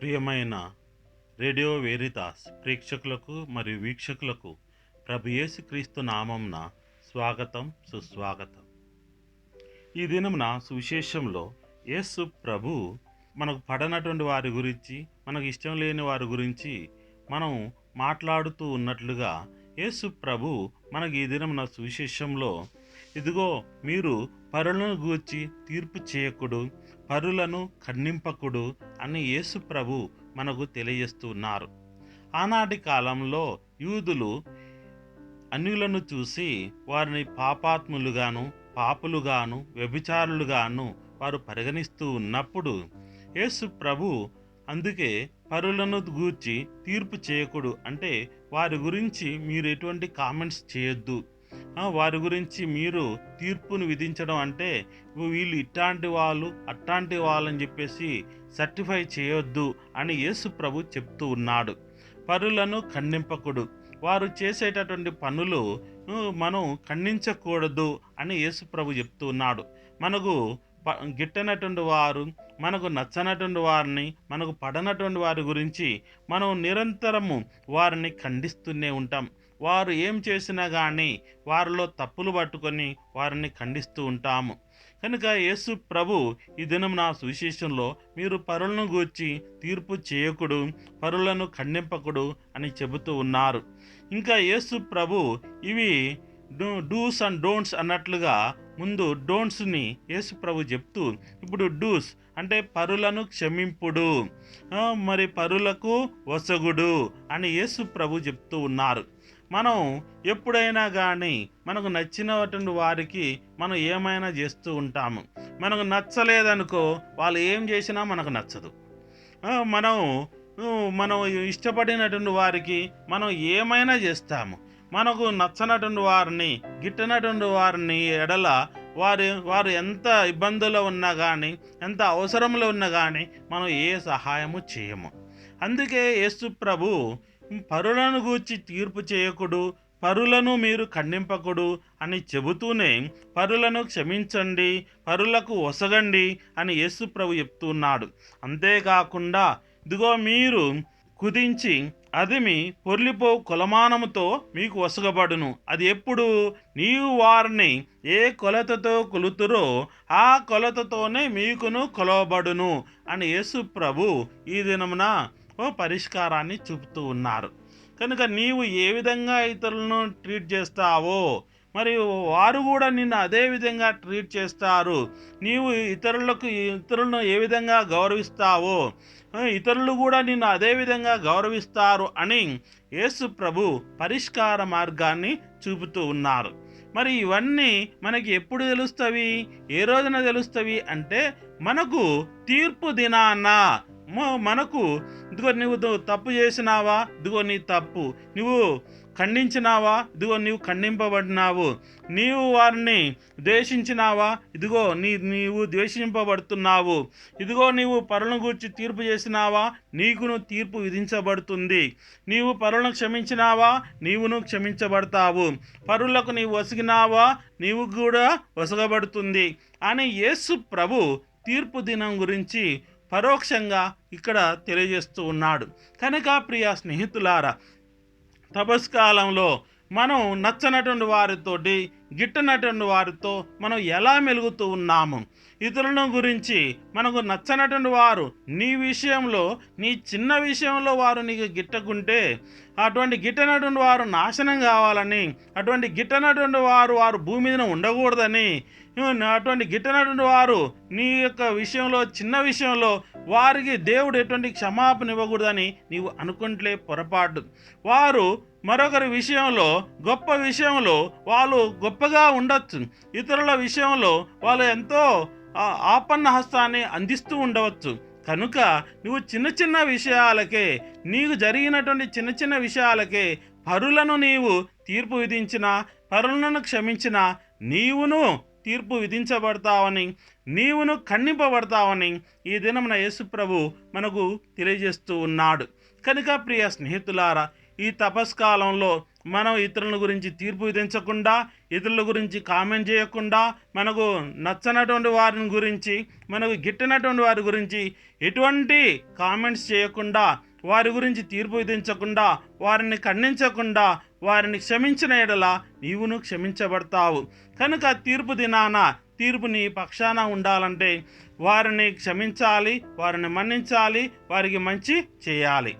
ప్రియమైన రేడియో వేరితాస్ ప్రేక్షకులకు మరియు వీక్షకులకు ప్రభు యేసుక్రీస్తు నామంన స్వాగతం సుస్వాగతం. ఈ దినమున సువిశేషంలో యేసు ప్రభు మనకు పడనటువంటి వారి గురించి మనకు ఇష్టం లేని వారి గురించి మనం మాట్లాడుతూ ఉన్నట్లుగా యేసు ప్రభు మనకి ఈ దినమున సువిశేషంలో ఇదిగో మీరు పరులను గూర్చి తీర్పు చేయకుడు పరులను ఖండింపకుడు అని యేసు ప్రభు మనకు తెలియజేస్తున్నారు. ఆనాటి కాలంలో యూదులు అన్యులను చూసి వారిని పాపాత్ములుగాను పాపులుగాను వ్యభిచారులుగాను వారు పరిగణిస్తూ ఉన్నప్పుడు యేసు ప్రభు అందుకే పరులను గూర్చి తీర్పు చేయకుడు అంటే వారి గురించి మీరు ఎటువంటి కామెంట్స్ చేయొద్దు. వారి గురించి మీరు తీర్పును విధించడం అంటే వీళ్ళు ఇట్లాంటి వాళ్ళు అట్లాంటి వాళ్ళని చెప్పేసి సర్టిఫై చేయొద్దు అని యేసు ప్రభు చెప్తూ ఉన్నాడు. పరులను ఖండింపకుడు. వారు చేసేటటువంటి పనులు మనం ఖండించకూడదు అని యేసు ప్రభు చెప్తూ ఉన్నాడు. మనకు ప- గిట్టనటువంటి వారు మనకు నచ్చనటువంటి వారిని మనకు పడనటువంటి వారి గురించి మనం నిరంతరము వారిని ఖండిస్తూనే ఉంటాం. వారు ఏం చేసినా కానీ వారిలో తప్పులు పట్టుకొని వారిని ఖండిస్తూ ఉంటాము. కనుక యేసు ప్రభు ఈ దినం నా సువిశేషంలో మీరు పరులను గూర్చి తీర్పు చేయకుడు పరులను ఖండింపకుడు అని చెబుతూ ఉన్నారు. ఇంకా యేసు ప్రభు ఇవి డూస్ అండ్ డోంట్స్ అన్నట్లుగా ముందు డోంట్స్ని యేసు ప్రభు చెప్తూ ఇప్పుడు డూస్ అంటే పరులను క్షమింపుడు మరి పరులకు వసగుడు అని యేసు ప్రభు చెప్తూ ఉన్నారు. మనం ఎప్పుడైనా కానీ మనకు నచ్చినటువంటి వారికి మనం ఏమైనా చేస్తూ ఉంటాము. మనకు నచ్చలేదనుకో వాళ్ళు ఏం చేసినా మనకు నచ్చదు. మనం మనం ఇష్టపడినటువంటి వారికి మనం ఏమైనా చేస్తాము. మనకు నచ్చనటువంటి వారిని గిట్టనటువంటి వారిని ఎడల వారి వారు ఎంత ఇబ్బందుల్లో ఉన్నా కానీ ఎంత అవసరంలో ఉన్నా కానీ మనం ఏ సహాయము చేయము. అందుకే యేసు ప్రభు పరులను గూర్చి తీర్పు చేయకుడు పరులను మీరు ఖండింపకుడు అని చెబుతూనే పరులను క్షమించండి పరులకు ఒసగండి అని యేసు ప్రభు చెప్తున్నాడు. అంతేకాకుండా ఇదిగో మీరు కుదించి అది మీ పొర్లిపో కొలమానముతో మీకు వసగబడును అది ఎప్పుడు? నీవు వారిని ఏ కొలతతో కొలుతురో ఆ కొలతతోనే మీకును కొలవబడును అని యేసు ప్రభు ఈ దినమున పరిష్కారాన్ని చూపుతూ ఉన్నారు. కనుక నీవు ఏ విధంగా ఇతరులను ట్రీట్ చేస్తావో మరియు వారు కూడా నిన్ను అదే విధంగా ట్రీట్ చేస్తారు. నీవు ఇతరులకు ఇతరులను ఏ విధంగా గౌరవిస్తావో ఇతరులు కూడా నిన్ను అదే విధంగా గౌరవిస్తారు అని యేసు ప్రభు పరిష్కార మార్గాన్ని చూపుతూ ఉన్నారు. మరి ఇవన్నీ మనకి ఎప్పుడు తెలుస్తవి? ఏ రోజున తెలుస్తవి? అంటే మనకు తీర్పు దినాన మనకు ఇదిగో నువ్వు తప్పు చేసినావా? ఇదిగో నీ తప్పు. నువ్వు ఖండించినావా? ఇదిగో నీవు ఖండింపబడినావు. నీవు వారిని ద్వేషించినావా? ఇదిగో నీ నీవు ద్వేషింపబడుతున్నావు. ఇదిగో నీవు పరులను గూర్చి తీర్పు చేసినావా? నీకును తీర్పు విధించబడుతుంది. నీవు పరులను క్షమించినావా? నీవును క్షమించబడతావు. పరులకు నీవు వసిగినావా నీవు కూడా వసగబడుతుంది అని యేసు ప్రభు తీర్పు దినం గురించి పరోక్షంగా ఇక్కడ తెలియజేస్తూ ఉన్నాడు. కనుక ప్రియ స్నేహితులారా తపస్కాలంలో మనం నచ్చనటువంటి వారితోటి గిట్టనటువంటి వారితో మనం ఎలా మెలుగుతూ ఉన్నాము? ఇతరులను గురించి మనకు నచ్చనటువంటి వారు నీ విషయంలో నీ చిన్న విషయంలో వారు నీకు గిట్టకుంటే అటువంటి గిట్టనటువంటి వారు నాశనం కావాలని అటువంటి గిట్టనటువంటి వారు వారు భూమి మీద ఉండకూడదని అటువంటి గిట్టనటువంటి వారు నీ యొక్క విషయంలో చిన్న విషయంలో వారికి దేవుడు ఎటువంటి క్షమాపణ ఇవ్వకూడదని నీవు అనుకుంటలే పొరపాటు. వారు మరొకరి విషయంలో గొప్ప విషయంలో వాళ్ళు గొప్పగా ఉండొచ్చు. ఇతరుల విషయంలో వాళ్ళు ఎంతో ఆపన్న హస్తాన్ని అందిస్తూ ఉండవచ్చు. కనుక నువ్వు చిన్న చిన్న విషయాలకే నీకు జరిగినటువంటి చిన్న చిన్న విషయాలకే పరులను నీవు తీర్పు విధించిన పరులను క్షమించిన నీవును తీర్పు విధించబడతావని నీవును ఖండింపబడతావని ఈ దినమున యేసుప్రభు మనకు తెలియజేస్తూ ఉన్నాడు. కనుక ప్రియ స్నేహితులారా ఈ తపస్కాలంలో మనం ఇతరుల గురించి తీర్పు విధించకుండా ఇతరుల గురించి కామెంట్ చేయకుండా మనకు నచ్చనటువంటి వారిని గురించి మనకు గిట్టినటువంటి వారి గురించి ఎటువంటి కామెంట్స్ చేయకుండా వారి గురించి తీర్పు విధించకుండా వారిని ఖండించకుండా వారిని క్షమించిన ఎడల నీవును క్షమించబడతావు. కనుక తీర్పు దినాన తీర్పు నీ పక్షాన ఉండాలంటే వారిని క్షమించాలి వారిని మన్నించాలి వారికి మంచి చేయాలి.